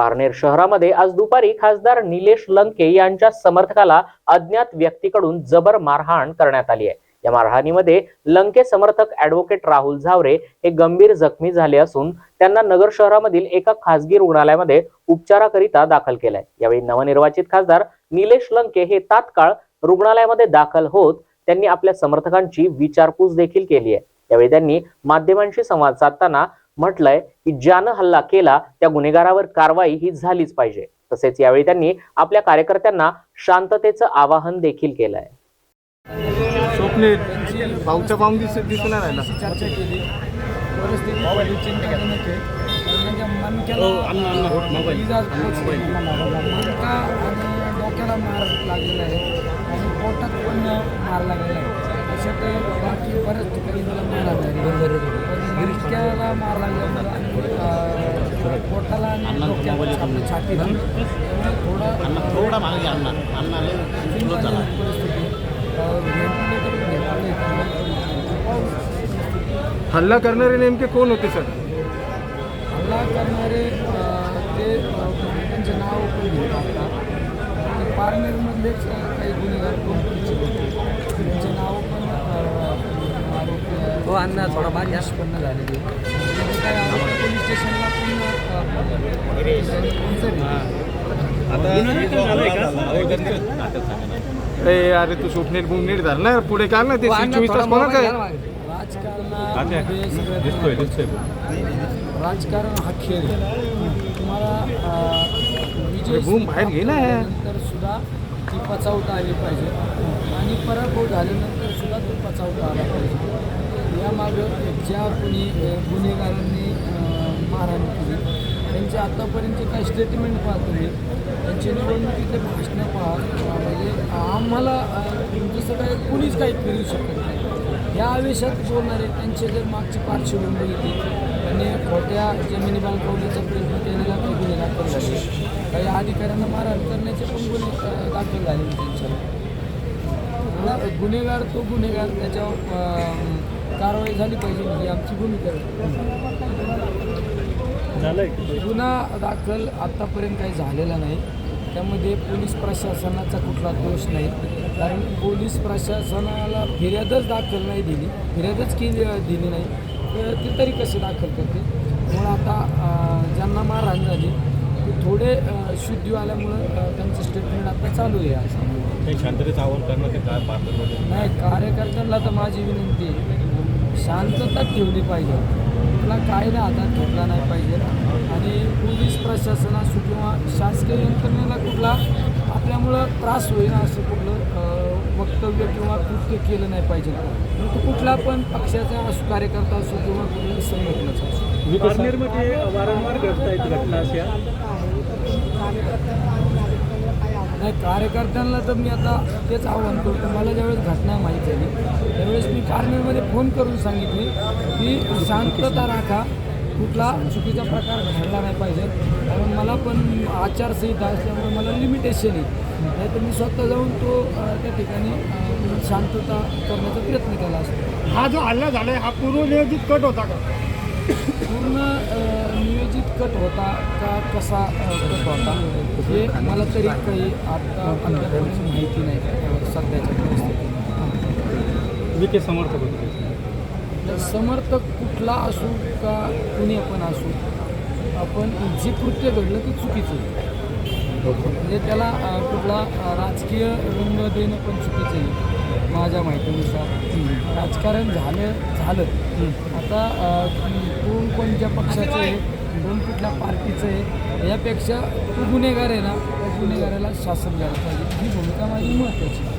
पारनेर शहरामध्ये आज दुपारी खासदार निलेश लंके यांच्या समर्थकाला अज्ञात व्यक्तीकडून जबर मारहाण करण्यात आली आहे. या मारहाणीमध्ये लंके समर्थक ऍडव्होकेट राहुल झावरे हे गंभीर जखमी झाले असून त्यांना नगर शहरामधील एका खासगी रुग्णालयामध्ये उपचाराकरिता दाखल केलाय. यावेळी नवनिर्वाचित खासदार निलेश लंके हे तात्काळ रुग्णालयामध्ये दाखल होत त्यांनी आपल्या समर्थकांची विचारपूस देखील केली आहे. यावेळी त्यांनी माध्यमांशी संवाद साधताना म्हटलंय की ज्यानं हल्ला केला त्या गुन्हेगारावर कारवाई ही झालीच पाहिजे. तसेच यावेळी त्यांनी आपल्या कार्यकर्त्यांना शांततेचं आवाहन देखील केलंय. दिसून चर्चा केली. मणका आणि डोक्याला मार लागलेला आहे. आणि पोटात पण मार लागलेला पोटाला आणि डोक्याला त्यामुळे थोडं थोडा मागे हल्ला करणारे नेमके कोण होते सर? हल्ला करणारे ते त्यांचे नाव पण घेत आता ते पारनेरमधलेच काही गुन्हेगार त्यांचे नाव पण हो अण्णा थोडा निष्पन्न झालेली. काय आरोपी स्टेशनला अरे तू स्वप्नील बुम नीट धर ना पुढे काढ ना ते चोवीस तास कोणाचं आहे? राजकारणामध्ये सगळ्यात राजकारण हा खेळ. तुम्हाला बूम बाहेर ना. नंतर सुद्धा ती पचावता आली पाहिजे. आणि पराभव झाल्यानंतर सुद्धा तो पचावता आला पाहिजे. यामागं ज्या कोणी गुन्हेगारांनी मारहाण केली त्यांचे आतापर्यंतचे काही स्टेटमेंट पाहत तुम्ही त्यांचे निवडणुकीतले भाषणं पहा. म्हणजे आम्हाला अ, जसं काय कुणीच काही फिरू शकत नाही. या आवेशात बोलणारे त्यांचे जर मागची पार्श्वभूमी बघितली त्यांनी खोट्या जमिनी बांधवण्याचा प्रयत्न केलेला काही गुन्हे दाखल झाले काही अधिकाऱ्यांना मारहाण करण्याचे पण गुन्हे दाखल झाले त्यांच्यावर. गुन्हेगार तो गुन्हेगार त्याच्यावर कारवाई झाली पाहिजे ही आमची भूमिका आहे. गुन्हा दाखल आत्तापर्यंत काही झालेला नाही. त्यामध्ये पोलीस प्रशासनाचा कुठला दोष नाही. कारण पोलीस प्रशासनाला फिर्यादच दाखल नाही दिली. फिर्यादच केली दिली नाही. तर ते तरी कसे दाखल करते त्यामुळे आता ज्यांना मारहाण झाली ते थोडे शुद्धी आल्यामुळं त्यांचं स्टेटमेंट आता चालू आहे असं काही शांततेचं आव्हान करणं ते काय नाही कार्यकर्त्यांना तर माझी विनंती आहे. शांतता ठेवली पाहिजे. कुठला कायदा हातात घेतला नाही पाहिजे. आणि पोलीस प्रशासन असो किंवा शासकीय यंत्रणेला कुठला आपल्यामुळं त्रास होईल असं कुठलं वक्तव्य किंवा कृत्य केलं नाही पाहिजे. कुठला पण पक्षाचा असो कार्यकर्ता असो किंवा कुठल्या संघटनेचा असो. वारंवार घडत आहेत घटना अशा. नाही कार्यकर्त्यांना तर मी आता तेच आव्हान करतो. मला ज्यावेळेस घटना माहीत झाली त्यावेळेस मी पारनेरमध्ये फोन करून सांगितले की शांतता राखा कुठला चुकीचा प्रकार घडला नाही पाहिजे. कारण मला पण आचारसंहिता असल्यामुळे मला लिमिटेशन आहे. नाही तर मी स्वतः जाऊन तो त्या ठिकाणी शांतता करण्याचा प्रयत्न केला असतो. हा जो हल्ला आहे हा पूर्वनियोजित कट होता का? कट होता का कसा कट होता? हे मला तरी काही आता अद्यापर्यंत माहिती नाही सध्याच्या परिस्थितीत विखे समर्थक होते. समर्थक कुठला असू का कुणी पण असू आपण जे कृत्य घडलं ते चुकीचं आहे म्हणजे त्याला कुठला राजकीय रंग देणं पण चुकीचं आहे. माझ्या माहितीनुसार. राजकारण झालं झालं. आता कोण कोणत्या पक्षाचं आहे कोण कुठल्या पार्टीचं आहे. यापेक्षा तो गुन्हेगार आहे ना त्या गुन्हेगाराला शासन द्यायला पाहिजे. ही भूमिका माझी महत्त्वाची